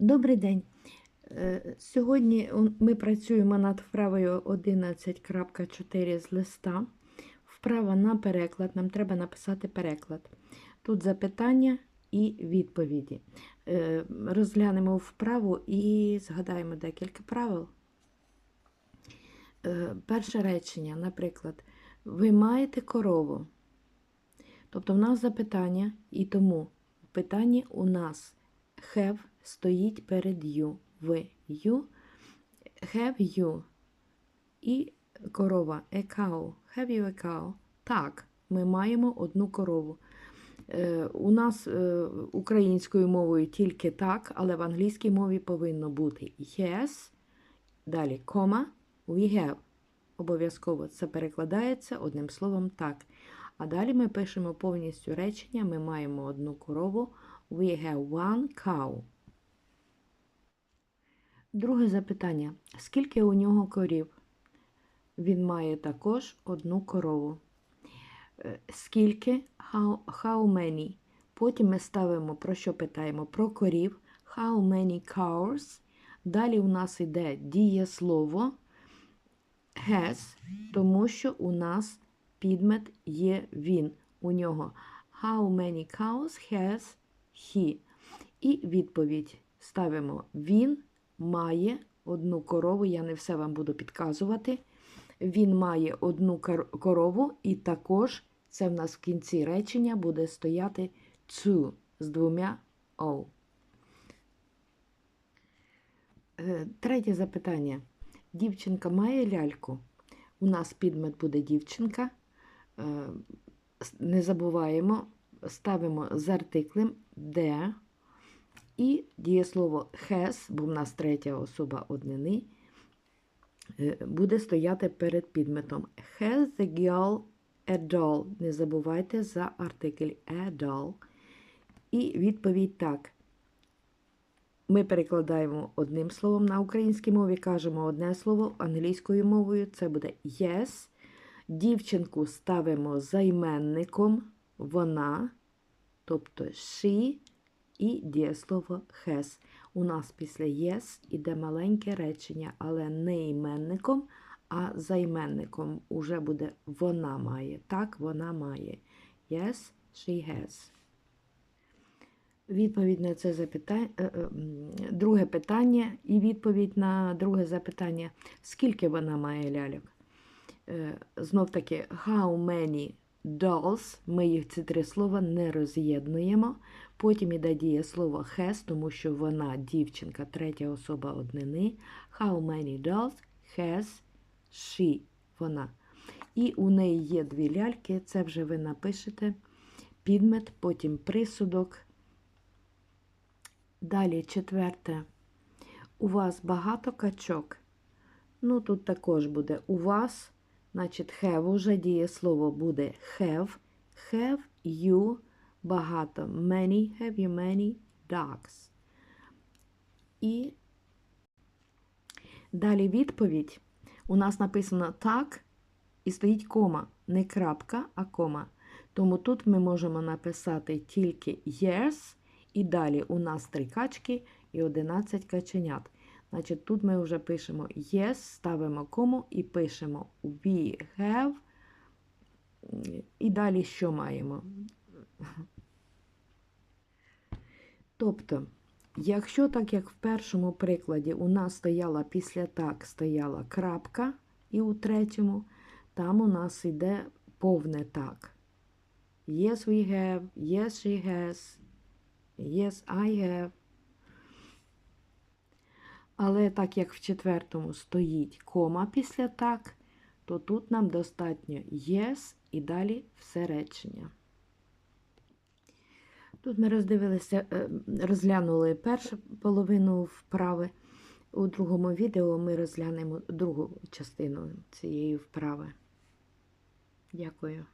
Добрий день. Е, Сьогодні ми працюємо над вправою 11.4 з листа. Вправа на переклад. Нам треба написати переклад. Тут запитання і відповіді. Е, Розглянемо вправу і згадаємо декілька правил. Е, Перше речення, наприклад, ви маєте корову. Тобто в нас запитання, і тому в питанні у нас have стоїть перед you. Ви you, have you. І корова a cow. Have you a cow? Так, ми маємо одну корову. Е, у нас е, українською мовою тільки так, але в англійській мові повинно бути yes. Далі кома, we have. Обов'язково це перекладається одним словом так. А далі ми пишемо повністю речення. Ми маємо одну корову. We have one cow. Друге запитання. Скільки у нього корів? Він має також одну корову. Е, Скільки? How, how many? Потім ми ставимо, про що питаємо? Про корів. How many cows? Далі у нас йде дієслово has, тому що у нас підмет є він. У нього How many cows has he? І відповідь ставимо він має одну корову. Я не все вам буду підказувати. Він має одну корову, і також це в нас в кінці речення буде стояти two з двома о. Е, Третє запитання. Дівчинка має ляльку? У нас підмет буде дівчинка. Е, Не забуваємо, ставимо з артиклем де і дієслово has, бо в нас третя особа однини, е, буде стояти перед підметом. Has the girl a doll? Не забувайте за артикль a doll. І відповідь так. Ми перекладаємо одним словом на українській мові, кажемо одне слово англійською мовою. Це буде yes. Дівчинку ставимо займенником вона, тобто she, і дієслово has. У нас після yes іде маленьке речення, але не іменником, а займенником. Уже буде вона має. Так, вона має. Yes, she has. Відповідь на це запитання, друге питання і відповідь на друге запитання, скільки вона має ляльок. Е, Знов таки, how many dolls, ми їх ці три слова не роз'єднуємо. Потім іде дієслово has, тому що вона дівчинка, третя особа однини. How many dolls has she, вона. І у неї є дві ляльки, це вже ви напишете. Підмет, потім присудок. Далі четверте. У вас багато качок. Ну, тут також буде у вас, значить, have уже дієслово буде have. Have you багато. Many, have you many dogs. І далі відповідь. У нас написано так і стоїть кома. Не крапка, а кома. Тому тут ми можемо написати тільки yes, і далі у нас три качки і 11 каченят. Значить, тут ми вже пишемо yes, ставимо кому і пишемо we have. І далі що маємо? Тобто, якщо так як в першому прикладі у нас стояла після так стояла крапка, і у третьому, там у нас йде повне так. Yes, we have, yes, she has, yes, I have. Але так як в четвертому стоїть кома після так, то тут нам достатньо yes і далі все речення. Тут ми роздивилися, е, розглянули першу половину вправи. У другому відео ми розглянемо другу частину цієї вправи. Дякую.